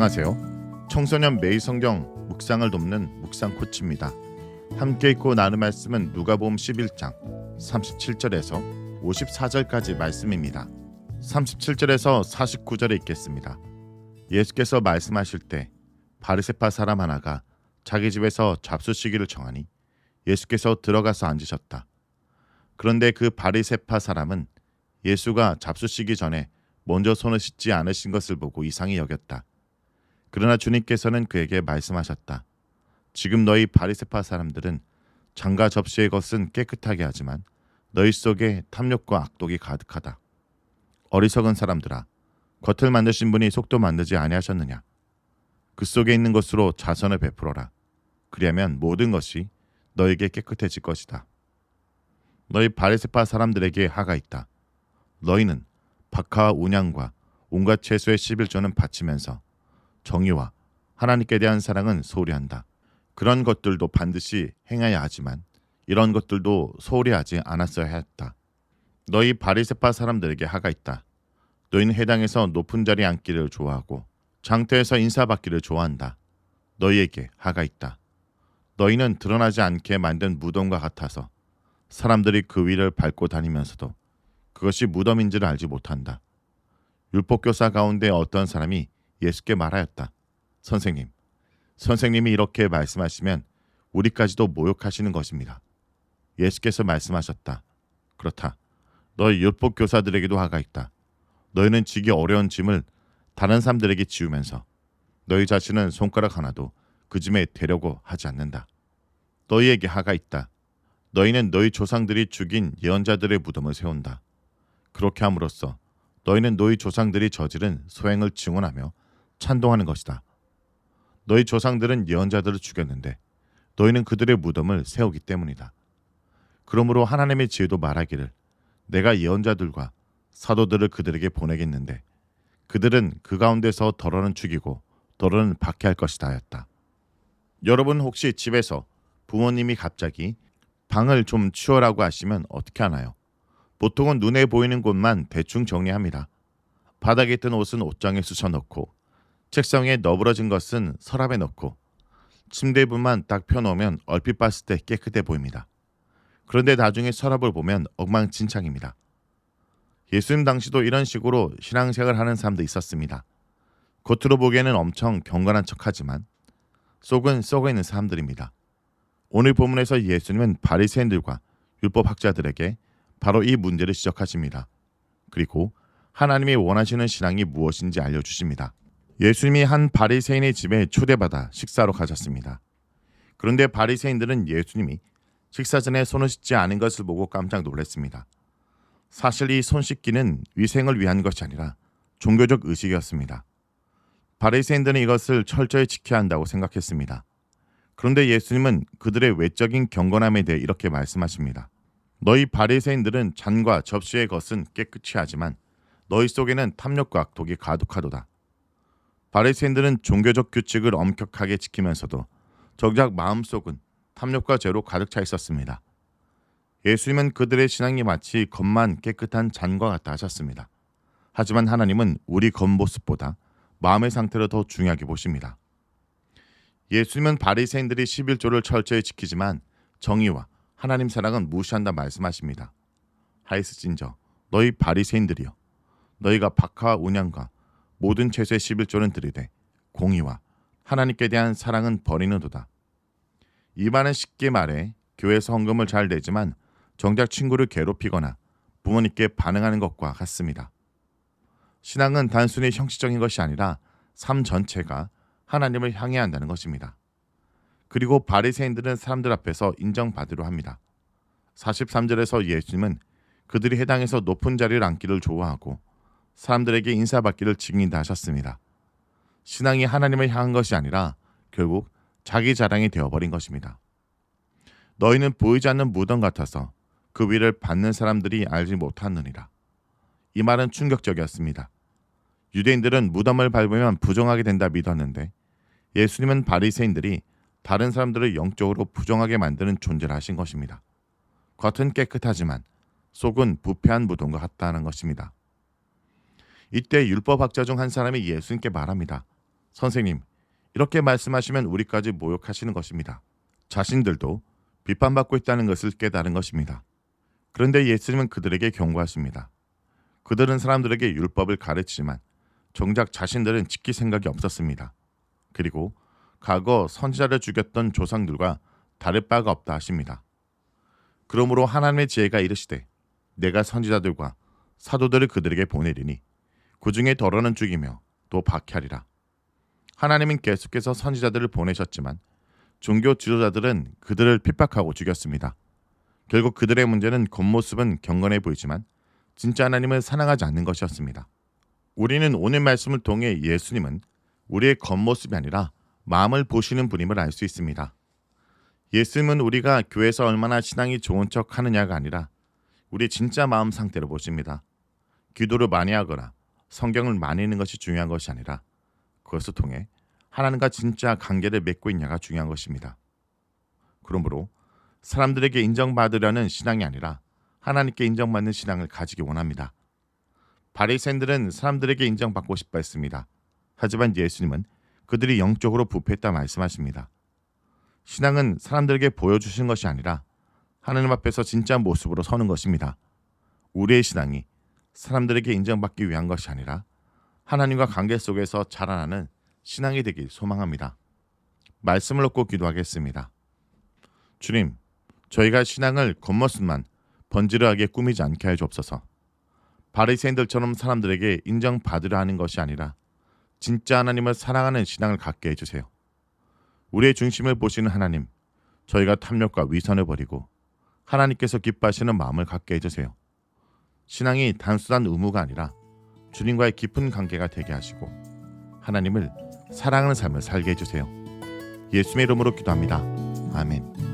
안녕하세요. 청소년 매일 성경 묵상을 돕는 묵상 코치입니다. 함께 읽고 나눌 말씀은 누가복음 11장 37절에서 54절까지 말씀입니다. 37절에서 49절에 있겠습니다. 예수께서 말씀하실 때 바리새파 사람 하나가 자기 집에서 잡수시기를 청하니 예수께서 들어가서 앉으셨다. 그런데 그 바리새파 사람은 예수가 잡수시기 전에 먼저 손을 씻지 않으신 것을 보고 이상히 여겼다. 그러나 주님께서는 그에게 말씀하셨다. 지금 너희 바리새파 사람들은 장과 접시의 것은 깨끗하게 하지만 너희 속에 탐욕과 악독이 가득하다. 어리석은 사람들아, 겉을 만드신 분이 속도 만들지 아니하셨느냐? 그 속에 있는 것으로 자선을 베풀어라. 그리하면 모든 것이 너에게 깨끗해질 것이다. 너희 바리새파 사람들에게 하가 있다. 너희는 박하와 운양과 온갖 채소의 11조는 바치면서 정의와 하나님께 대한 사랑은 소홀히 한다. 그런 것들도 반드시 행해야 하지만 이런 것들도 소홀히 하지 않았어야 했다. 너희 바리새파 사람들에게 하가 있다. 너희는 해당에서 높은 자리에 앉기를 좋아하고 장터에서 인사받기를 좋아한다. 너희에게 하가 있다. 너희는 드러나지 않게 만든 무덤과 같아서 사람들이 그 위를 밟고 다니면서도 그것이 무덤인지를 알지 못한다. 율법교사 가운데 어떤 사람이 예수께 말하였다. 선생님, 선생님이 이렇게 말씀하시면 우리까지도 모욕하시는 것입니다. 예수께서 말씀하셨다. 그렇다. 너희 율법 교사들에게도 하가 있다. 너희는 지기 어려운 짐을 다른 사람들에게 지우면서 너희 자신은 손가락 하나도 그 짐에 대려고 하지 않는다. 너희에게 하가 있다. 너희는 너희 조상들이 죽인 예언자들의 무덤을 세운다. 그렇게 함으로써 너희는 너희 조상들이 저지른 소행을 증언하며 찬동하는 것이다. 너희 조상들은 예언자들을 죽였는데 너희는 그들의 무덤을 세우기 때문이다. 그러므로 하나님의 지혜도 말하기를 내가 예언자들과 사도들을 그들에게 보내겠는데 그들은 그 가운데서 덜어는 죽이고 덜어는 박해할 것이다 하였다. 여러분 혹시 집에서 부모님이 갑자기 방을 좀 치워라고 하시면 어떻게 하나요? 보통은 눈에 보이는 곳만 대충 정리합니다. 바닥에 뜬 옷은 옷장에 쑤셔넣고 책상에 너부러진 것은 서랍에 넣고 침대 부만 딱 펴놓으면 얼핏 봤을 때 깨끗해 보입니다. 그런데 나중에 서랍을 보면 엉망진창입니다. 예수님 당시도 이런 식으로 신앙생활을 하는 사람도 있었습니다. 겉으로 보기에는 엄청 경건한 척하지만 속은 썩어 있는 사람들입니다. 오늘 본문에서 예수님은 바리새인들과 율법 학자들에게 바로 이 문제를 지적하십니다. 그리고 하나님이 원하시는 신앙이 무엇인지 알려주십니다. 예수님이 한 바리새인의 집에 초대받아 식사로 가셨습니다. 그런데 바리새인들은 예수님이 식사 전에 손을 씻지 않은 것을 보고 깜짝 놀랐습니다. 사실 이 손 씻기는 위생을 위한 것이 아니라 종교적 의식이었습니다. 바리새인들은 이것을 철저히 지켜야 한다고 생각했습니다. 그런데 예수님은 그들의 외적인 경건함에 대해 이렇게 말씀하십니다. 너희 바리새인들은 잔과 접시의 것은 깨끗이 하지만 너희 속에는 탐욕과 악독이 가득하도다. 바리새인들은 종교적 규칙을 엄격하게 지키면서도 정작 마음속은 탐욕과 죄로 가득 차 있었습니다. 예수님은 그들의 신앙이 마치 겉만 깨끗한 잔과 같다 하셨습니다. 하지만 하나님은 우리 겉모습보다 마음의 상태를 더 중요하게 보십니다. 예수님은 바리새인들이 11조를 철저히 지키지만 정의와 하나님 사랑은 무시한다 말씀하십니다. 하이스진저 너희 바리새인들이여 너희가 박하와 운양과 모든 채소의 11조는 들이되 공의와 하나님께 대한 사랑은 버리는도다. 이 말은 쉽게 말해 교회에서 헌금을 잘 내지만 정작 친구를 괴롭히거나 부모님께 반응하는 것과 같습니다. 신앙은 단순히 형식적인 것이 아니라 삶 전체가 하나님을 향해야 한다는 것입니다. 그리고 바리새인들은 사람들 앞에서 인정받으려 합니다. 43절에서 예수님은 그들이 해당에서 높은 자리를 앉기를 좋아하고 사람들에게 인사받기를 즐긴다 하셨습니다. 신앙이 하나님을 향한 것이 아니라 결국 자기 자랑이 되어버린 것입니다. 너희는 보이지 않는 무덤 같아서 그 위를 받는 사람들이 알지 못하느니라. 이 말은 충격적이었습니다. 유대인들은 무덤을 밟으면 부정하게 된다 믿었는데 예수님은 바리새인들이 다른 사람들을 영적으로 부정하게 만드는 존재를 하신 것입니다. 겉은 깨끗하지만 속은 부패한 무덤과 같다는 것입니다. 이때 율법학자 중 한 사람이 예수님께 말합니다. 선생님, 이렇게 말씀하시면 우리까지 모욕하시는 것입니다. 자신들도 비판받고 있다는 것을 깨달은 것입니다. 그런데 예수님은 그들에게 경고하십니다. 그들은 사람들에게 율법을 가르치지만 정작 자신들은 지킬 생각이 없었습니다. 그리고 과거 선지자를 죽였던 조상들과 다를 바가 없다 하십니다. 그러므로 하나님의 지혜가 이르시되 내가 선지자들과 사도들을 그들에게 보내리니 그 중에 더러는 죽이며 또 박해하리라. 하나님은 계속해서 선지자들을 보내셨지만 종교 지도자들은 그들을 핍박하고 죽였습니다. 결국 그들의 문제는 겉모습은 경건해 보이지만 진짜 하나님을 사랑하지 않는 것이었습니다. 우리는 오늘 말씀을 통해 예수님은 우리의 겉모습이 아니라 마음을 보시는 분임을 알 수 있습니다. 예수님은 우리가 교회에서 얼마나 신앙이 좋은 척 하느냐가 아니라 우리 진짜 마음 상태를 보십니다. 기도를 많이 하거나 성경을 많이 읽는 것이 중요한 것이 아니라 그것을 통해 하나님과 진짜 관계를 맺고 있냐가 중요한 것입니다. 그러므로 사람들에게 인정받으려는 신앙이 아니라 하나님께 인정받는 신앙을 가지기 원합니다. 바리새인들은 사람들에게 인정받고 싶어 했습니다. 하지만 예수님은 그들이 영적으로 부패했다 말씀하십니다. 신앙은 사람들에게 보여주신 것이 아니라 하나님 앞에서 진짜 모습으로 서는 것입니다. 우리의 신앙이 사람들에게 인정받기 위한 것이 아니라 하나님과 관계 속에서 자라나는 신앙이 되길 소망합니다. 말씀을 놓고 기도하겠습니다. 주님, 저희가 신앙을 겉모습만 번지르하게 꾸미지 않게 해 주옵소서. 바리새인들처럼 사람들에게 인정받으려 하는 것이 아니라 진짜 하나님을 사랑하는 신앙을 갖게 해 주세요. 우리의 중심을 보시는 하나님, 저희가 탐욕과 위선을 버리고 하나님께서 기뻐하시는 마음을 갖게 해 주세요. 신앙이 단순한 의무가 아니라 주님과의 깊은 관계가 되게 하시고 하나님을 사랑하는 삶을 살게 해 주세요. 예수의 이름으로 기도합니다. 아멘.